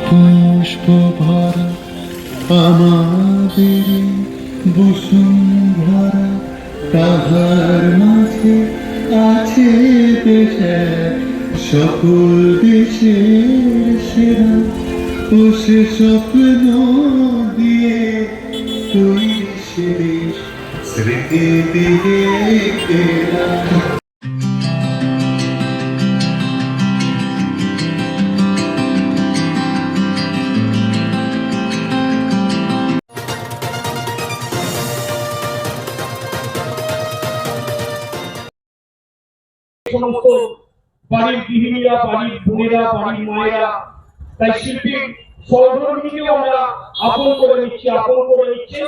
পুষ্প ভরা আমাদের বসুন্ধরা তাহার মাঝে আছে দেশ সকল দেশের সেরা ও দিয়ে তৈরি সে স্মৃতি দিয়ে সমস্ত বাড়ির গৃহিণীরা, বাড়ির বোনেরা, বাড়ির মায়েরা, তাই আমরা আপন করে নিচ্ছি, আপন করে নিচ্ছি।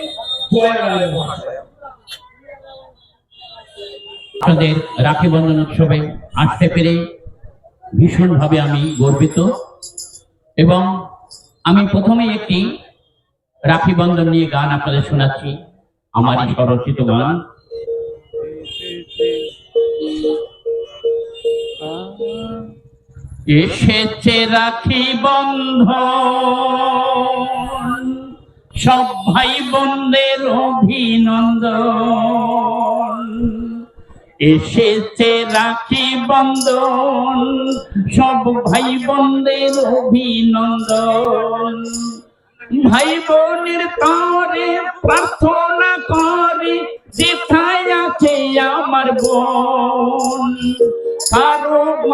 আপনাদের রাখি বন্ধন উৎসবে আসতে পেরে ভীষণভাবে আমি গর্বিত এবং আমি প্রথমে একটি রাখি বন্ধন নিয়ে গান আপনাদের শোনাচ্ছি। আমারই স্বরচিত গান। এসেছে রাখি বন্ধ সব ভাই বোনদের অভিনন্দন। এসেছে রাখি বন্ধন। সব ভাই বোনদের অভিনন্দন। ভাই বোনের তরে প্রার্থনা করে, যেথায় আছে আমার বোন।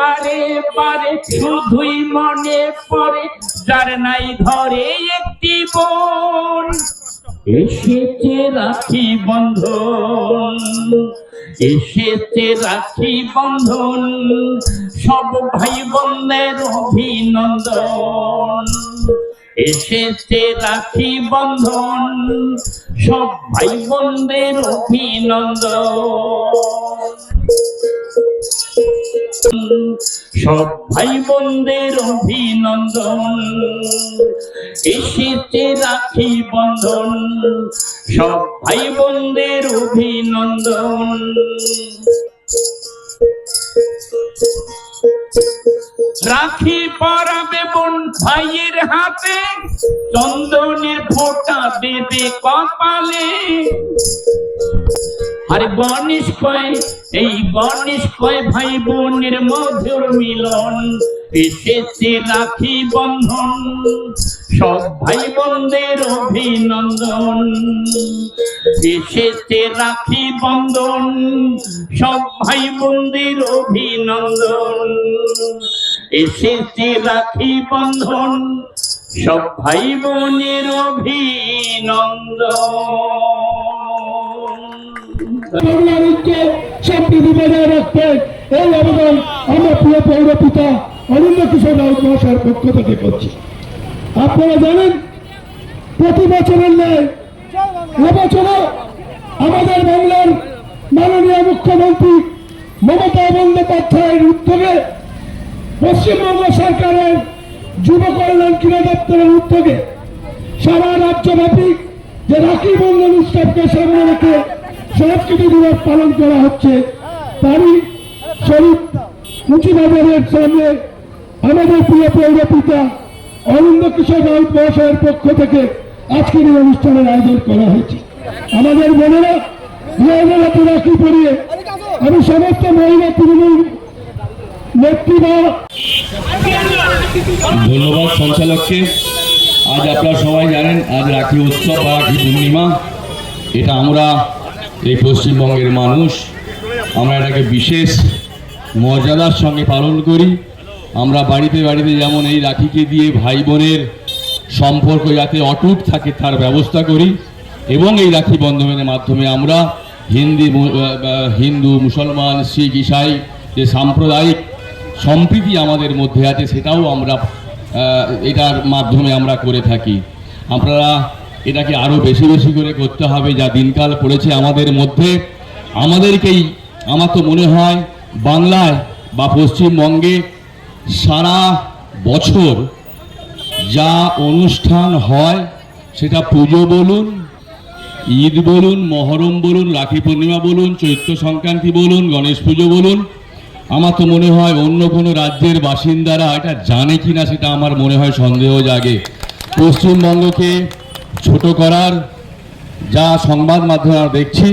মারে পারে, শুধুই মনে পড়ে, যার নাই ধরে একটি বোন। এসেছে রাখি বন্ধন, এসেছে রাখি বন্ধন, সব ভাই বোনদের অভিনন্দন। এসেছে রাখি বন্ধন, সব ভাই বোনদের অভিনন্দন। সব ভাই অভিনন্দন। এসেছে রাখি বন্ধন। সব ভাই অভিনন্দন। রাখি পরাবে বোন ভাইয়ের হাতে চন্দনের ফোঁটা দেবে কপালে। আর কয় এই গণেশ কয় ভাই বোনের মধুর মিলন, এসেছে রাখি বন্ধন, সব ভাই বোনদের অভিনন্দন। এসেছে রাখি বন্ধন, সব ভাই বোনদের অভিনন্দন। এসেছে রাখি বন্ধন, সব ভাই বোনের অভিনন্দন। বাংলাদেশকে সম্প্রীতি বজায় রাখতে এই আবেদন আমরা প্রিয় পৌর পিতা কিশোর রাউত মহাশয়ের পক্ষ থেকে করছি। আপনারা জানেন, প্রতি বছরের ন্যায় এবছরও আমাদের বাংলার মাননীয় মুখ্যমন্ত্রী মমতা বন্দ্যোপাধ্যায়ের উদ্যোগে, পশ্চিমবঙ্গ সরকারের যুব কল্যাণ ক্রীড়া দপ্তরের উদ্যোগে সারা রাজ্যব্যাপী যে রাখি বন্ধন উৎসবকে সামনে রেখে সংস্কৃতি দিবস পালন করা হচ্ছে। তারই শরীফ মুচিবাজারের সামনে আমাদের প্রিয় পৌর পিতা অরুণ কিশোর রাউত মহাশয়ের পক্ষ থেকে আজকের এই অনুষ্ঠানের আয়োজন করা হয়েছে। আমাদের বোনেরা হাতে রাখি পরিয়ে আমি সমস্ত মহিলা তৃণমূল নেত্রীরা ধন্যবাদ সঞ্চালককে। আজ আপনারা সবাই জানেন, আজ রাখি উৎসব বা রাখি পূর্ণিমা। এটা আমরা এই পশ্চিমবঙ্গের মানুষ, আমরা এটাকে বিশেষ মর্যাদার সঙ্গে পালন করি। আমরা বাড়িতে বাড়িতে যেমন এই রাখিকে দিয়ে ভাই বোনের সম্পর্ক যাতে অটুট থাকে, তার ব্যবস্থা করি এবং এই রাখি বন্ধনের মাধ্যমে আমরা হিন্দি হিন্দু, মুসলমান, শিখ, ইসাই যে সাম্প্রদায়িক সম্প্রীতি আমাদের মধ্যে আছে, সেটাও আমরা এটার মাধ্যমে আমরা করে থাকি। আপনারা এটাকে আরও বেশি বেশি করে করতে হবে, যা দিনকাল পড়েছে আমাদের মধ্যে। আমাদেরকেই, আমার তো মনে হয়, বাংলায় বা পশ্চিমবঙ্গে সারা বছর যা অনুষ্ঠান হয়, সেটা পুজো বলুন, ঈদ বলুন, মহরম বলুন, রাখি পূর্ণিমা বলুন, চৈত্র সংক্রান্তি বলুন, গণেশ পুজো বলুন, আমার তো মনে হয় অন্য কোনো রাজ্যের বাসিন্দারা এটা জানে কি না সেটা আমার মনে হয় সন্দেহ জাগে। পশ্চিমবঙ্গকে ছোট করার যা সংবাদ মাধ্যমে আমরা দেখছি,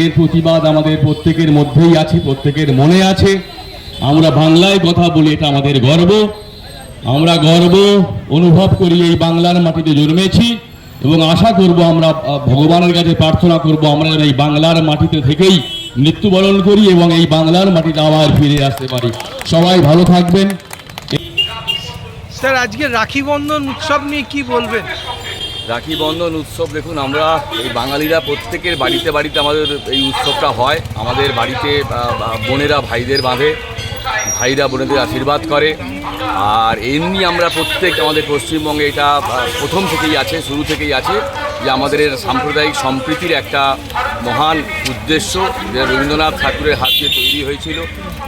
এর প্রতিবাদ আমাদের প্রত্যেকের মধ্যেই আছে, প্রত্যেকের মনে আছে। আমরা বাংলায় কথা বলি, এটা আমাদের গর্ব। আমরা গর্ব অনুভব করি এই বাংলার মাটিতে জন্মেছি এবং আশা করব আমরা ভগবানের কাছে প্রার্থনা করব আমরা এই বাংলার মাটিতে থেকেই মৃত্যুবরণ করি এবং এই বাংলার মাটিতে আবার ফিরে আসতে পারি। সবাই ভালো থাকবেন। স্যার, আজকে রাখি বন্ধন উৎসব নিয়ে কি বলবেন? রাখি বন্ধন উৎসব, দেখুন, আমরা এই বাঙালিরা প্রত্যেকের বাড়িতে বাড়িতে আমাদের এই উৎসবটা হয়। আমাদের বাড়িতে বোনেরা ভাইদের বাঁধে, ভাইরা বোনেদের আশীর্বাদ করে। আর এমনি আমরা প্রত্যেক আমাদের পশ্চিমবঙ্গে এটা প্রথম থেকেই আছে, শুরু থেকেই আছে। যে আমাদের সাম্প্রদায়িক সম্প্রীতির একটা মহান উদ্দেশ্য যে রবীন্দ্রনাথ ঠাকুরের হাত দিয়ে তৈরি হয়েছিল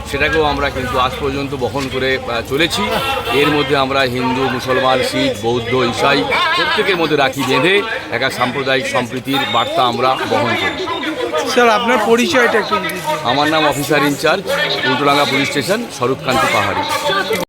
সেটাকেও আমরা কিন্তু আজ পর্যন্ত বহন করে চলেছি। এর মধ্যে আমরা হিন্দু মুসলমান শিখ বৌদ্ধ ইসাই প্রত্যেকের মধ্যে রাখি বেঁধে একটা সাম্প্রদায়িক সম্প্রীতির বার্তা আমরা বহন করি। স্যার আপনার পরিচয়টা একটু আমার নাম officer in charge Ultadanga police station Swarupkanti Pahari.